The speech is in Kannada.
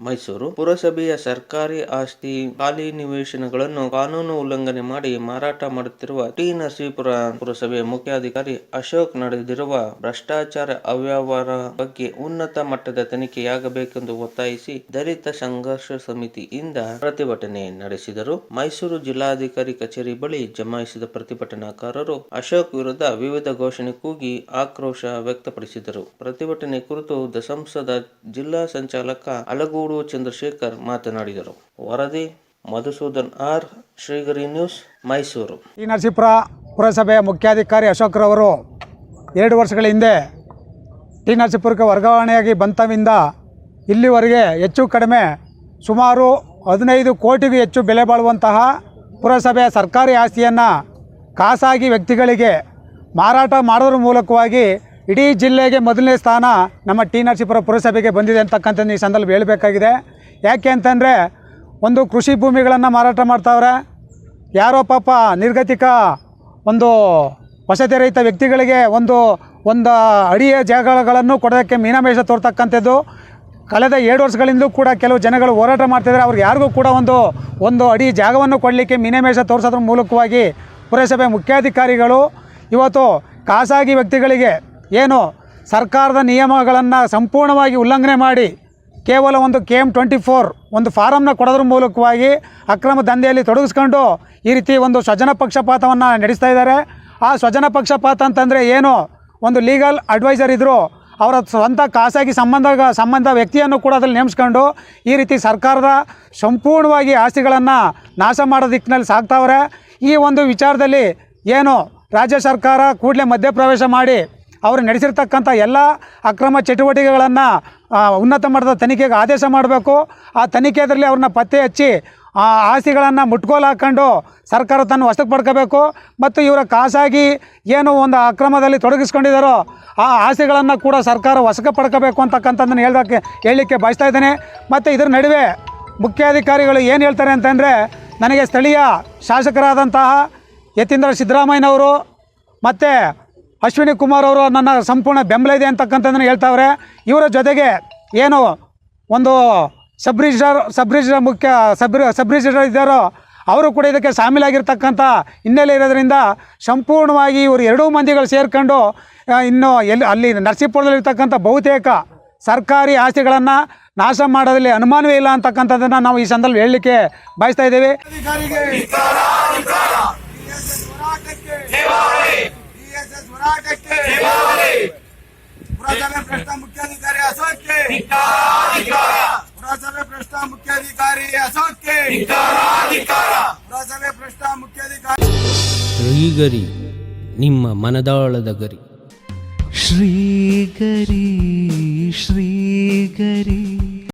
ಮೈಸೂರು ಪುರಸಭೆಯ ಸರ್ಕಾರಿ ಆಸ್ತಿ ಖಾಲಿ ನಿವೇಶನಗಳನ್ನು ಕಾನೂನು ಉಲ್ಲಂಘನೆ ಮಾಡಿ ಮಾರಾಟ ಮಾಡುತ್ತಿರುವ ಟಿ ನರಸೀಪುರ ಪುರಸಭೆಯ ಮುಖ್ಯಾಧಿಕಾರಿ ಅಶೋಕ್ ನಡೆದಿರುವ ಭ್ರಷ್ಟಾಚಾರ ಅವ್ಯವಹಾರ ಬಗ್ಗೆ ಉನ್ನತ ಮಟ್ಟದ ತನಿಖೆಯಾಗಬೇಕೆಂದು ಒತ್ತಾಯಿಸಿ ದಲಿತ ಸಂಘರ್ಷ ಸಮಿತಿಯಿಂದ ಪ್ರತಿಭಟನೆ ನಡೆಸಿದರು. ಮೈಸೂರು ಜಿಲ್ಲಾಧಿಕಾರಿ ಕಚೇರಿ ಬಳಿ ಜಮಾಯಿಸಿದ ಪ್ರತಿಭಟನಾಕಾರರು ಅಶೋಕ್ ವಿರುದ್ಧ ವಿವಿಧ ಘೋಷಣೆ ಕೂಗಿ ಆಕ್ರೋಶ ವ್ಯಕ್ತಪಡಿಸಿದರು. ಪ್ರತಿಭಟನೆ ಕುರಿತು ದಸಂಸದ ಜಿಲ್ಲಾ ಸಂಚಾಲಕ ಅಲಗೂಡು ಚಂದ್ರಶೇಖರ್ ಮಾತನಾಡಿದರು. ವರದಿ, ಮಧುಸೂದನ್ ಆರ್, ಶ್ರೀಗರಿ ನ್ಯೂಸ್, ಮೈಸೂರು. ಈ ನರಸೀಪುರ ಪುರಸಭೆಯ ಮುಖ್ಯಾಧಿಕಾರಿ ಅಶೋಕ್ರವರು ಎರಡು ವರ್ಷಗಳ ಹಿಂದೆ ಟಿ ನರಸೀಪುರಕ್ಕೆ ವರ್ಗಾವಣೆಯಾಗಿ ಬಂತವಿಂದ ಇಲ್ಲಿವರೆಗೆ ಹೆಚ್ಚು ಕಡಿಮೆ ಸುಮಾರು ಹದಿನೈದು ಕೋಟಿಗೂ ಹೆಚ್ಚು ಬೆಲೆ ಬಾಳುವಂತಹ ಪುರಸಭೆಯ ಸರ್ಕಾರಿ ಆಸ್ತಿಯನ್ನು ಖಾಸಗಿ ವ್ಯಕ್ತಿಗಳಿಗೆ ಮಾರಾಟ ಮಾಡೋದ್ರ ಮೂಲಕವಾಗಿ ಇಡೀ ಜಿಲ್ಲೆಗೆ ಮೊದಲನೇ ಸ್ಥಾನ ನಮ್ಮ ಟಿ ನರಸೀಪುರ ಪುರಸಭೆಗೆ ಬಂದಿದೆ ಅಂತಕ್ಕಂಥದ್ದು ಈ ಸಂದರ್ಭ ಹೇಳಬೇಕಾಗಿದೆ. ಯಾಕೆ ಅಂತಂದರೆ ಒಂದು ಕೃಷಿ ಭೂಮಿಗಳನ್ನು ಮಾರಾಟ ಮಾಡ್ತಾವ್ರೆ. ಯಾರೋ ಪಾಪ ನಿರ್ಗತಿಕ ಒಂದು ವಸತಿ ರಹಿತ ವ್ಯಕ್ತಿಗಳಿಗೆ ಒಂದು ಒಂದು ಅಡಿಯ ಜಾಗಗಳನ್ನು ಕೊಡೋದಕ್ಕೆ ಮೀನಮೇಷ ತೋರ್ತಕ್ಕಂಥದ್ದು. ಕಳೆದ ಎರಡು ವರ್ಷಗಳಿಂದಲೂ ಕೂಡ ಕೆಲವು ಜನಗಳು ಹೋರಾಟ ಮಾಡ್ತಿದ್ದಾರೆ. ಅವ್ರಿಗೆ ಯಾರಿಗೂ ಕೂಡ ಒಂದು ಒಂದು ಅಡಿ ಜಾಗವನ್ನು ಕೊಡಲಿಕ್ಕೆ ಮೀನಮೇಷ ತೋರಿಸೋದ್ರ ಮೂಲಕವಾಗಿ ಪುರಸಭೆ ಮುಖ್ಯಾಧಿಕಾರಿಗಳು ಇವತ್ತು ಖಾಸಗಿ ವ್ಯಕ್ತಿಗಳಿಗೆ ಏನು ಸರ್ಕಾರದ ನಿಯಮಗಳನ್ನು ಸಂಪೂರ್ಣವಾಗಿ ಉಲ್ಲಂಘನೆ ಮಾಡಿ ಕೇವಲ ಒಂದು ಕೆ ಎಂ ಟ್ವೆಂಟಿ ಫೋರ್ ಒಂದು ಫಾರಮ್ನ ಕೊಡೋದ್ರ ಮೂಲಕವಾಗಿ ಅಕ್ರಮ ದಂಧೆಯಲ್ಲಿ ತೊಡಗಿಸ್ಕೊಂಡು ಈ ರೀತಿ ಒಂದು ಸ್ವಜನ ಪಕ್ಷಪಾತವನ್ನು ನಡೆಸ್ತಾ ಇದ್ದಾರೆ. ಆ ಸ್ವಜನ ಪಕ್ಷಪಾತ ಅಂತಂದರೆ ಏನು? ಒಂದು ಲೀಗಲ್ ಅಡ್ವೈಸರ್ ಇದ್ದರು ಅವರ ಸ್ವಂತ ಖಾಸಗಿ ಸಂಬಂಧ ಸಂಬಂಧ ವ್ಯಕ್ತಿಯನ್ನು ಕೂಡ ಅದರಲ್ಲಿ ನೇಮಿಸ್ಕೊಂಡು ಈ ರೀತಿ ಸರ್ಕಾರದ ಸಂಪೂರ್ಣವಾಗಿ ಆಸ್ತಿಗಳನ್ನು ನಾಶ ಮಾಡೋ ದಿಕ್ಕಿನಲ್ಲಿ ಸಾಗ್ತಾವ್ರೆ ಈ ಒಂದು ವಿಚಾರದಲ್ಲಿ ಏನು? ರಾಜ್ಯ ಸರ್ಕಾರ ಕೂಡಲೇ ಮಧ್ಯಪ್ರವೇಶ ಮಾಡಿ ಅವರು ನಡೆಸಿರ್ತಕ್ಕಂಥ ಎಲ್ಲ ಅಕ್ರಮ ಚಟುವಟಿಕೆಗಳನ್ನು ಉನ್ನತ ಮಟ್ಟದ ತನಿಖೆಗೆ ಆದೇಶ ಮಾಡಬೇಕು. ಆ ತನಿಖೆಯಲ್ಲಿ ಅವ್ರನ್ನ ಪತ್ತೆ ಹಚ್ಚಿ, ಆ ಆಸ್ತಿಗಳನ್ನು ಮುಟ್ಕೋಲು ಹಾಕ್ಕೊಂಡು ಸರ್ಕಾರ ತನ್ನ ವಶಕ್ಕೆ ಪಡ್ಕೋಬೇಕು. ಮತ್ತು ಇವರ ಖಾಸಗಿ ಏನು ಒಂದು ಅಕ್ರಮದಲ್ಲಿ ತೊಡಗಿಸ್ಕೊಂಡಿದ್ದಾರೋ, ಆ ಆಸ್ತಿಗಳನ್ನು ಕೂಡ ಸರ್ಕಾರ ವಶಕ್ಕೆ ಪಡ್ಕೋಬೇಕು ಅಂತಕ್ಕಂಥದ್ದನ್ನು ಹೇಳೋಕ್ಕೆ ಹೇಳಲಿಕ್ಕೆ ಬಯಸ್ತಾ ಇದ್ದೇನೆ. ಮತ್ತು ಇದರ ನಡುವೆ ಮುಖ್ಯಾಧಿಕಾರಿಗಳು ಏನು ಹೇಳ್ತಾರೆ ಅಂತಂದರೆ, ನನಗೆ ಸ್ಥಳೀಯ ಶಾಸಕರಾದಂತಹ ಯತೀಂದ್ರ ಸಿದ್ದರಾಮಯ್ಯನವರು, ಮತ್ತು ಅಶ್ವಿನಿ ಕುಮಾರ್ ಅವರು ನನ್ನ ಸಂಪೂರ್ಣ ಬೆಂಬಲ ಇದೆ ಅಂತಕ್ಕಂಥದ್ದನ್ನು ಹೇಳ್ತಾವ್ರೆ. ಇವರ ಜೊತೆಗೆ ಏನು ಒಂದು ಸಬ್ ರಿಜಿಸ್ಟ್ರಾರ್ ಮುಖ್ಯ ಸಬ್ ಸಬ್ ಇದ್ದಾರೋ ಅವರು ಕೂಡ ಇದಕ್ಕೆ ಸಾಮೀಲಾಗಿರ್ತಕ್ಕಂಥ ಹಿನ್ನೆಲೆ ಇರೋದ್ರಿಂದ ಸಂಪೂರ್ಣವಾಗಿ ಇವರು ಎರಡೂ ಮಂದಿಗಳು ಸೇರ್ಕೊಂಡು ಇನ್ನು ಎಲ್ಲಿ ಅಲ್ಲಿ ನರಸೀಪುರದಲ್ಲಿರ್ತಕ್ಕಂಥ ಬಹುತೇಕ ಸರ್ಕಾರಿ ಆಸ್ತಿಗಳನ್ನು ನಾಶ ಮಾಡೋದಲ್ಲಿ ಅನುಮಾನವೇ ಇಲ್ಲ ಅಂತಕ್ಕಂಥದ್ದನ್ನು ನಾವು ಈ ಸಂದರ್ಭ ಹೇಳಲಿಕ್ಕೆ ಬಯಸ್ತಾ ಇದ್ದೇವೆ. DSS ಹೋರಾಟಕ್ಕೆ ಪುರಸಭೆ ಭ್ರಷ್ಟ ಮುಖ್ಯಾಧಿಕಾರಿ ಅಶೋಕ್ಗೆ ಪುರಸಭೆ ಭ್ರಷ್ಟ ಮುಖ್ಯಾಧಿಕಾರಿ ಅಶೋಕ್ಗೆ ಪುರಸಭೆ ಭ್ರಷ್ಟ ಮುಖ್ಯಾಧಿಕಾರಿ ಶ್ರೀಗರಿ ನಿಮ್ಮ ಮನದಾಳದ ಗರಿ ಶ್ರೀಗರಿ ಶ್ರೀಗರಿ.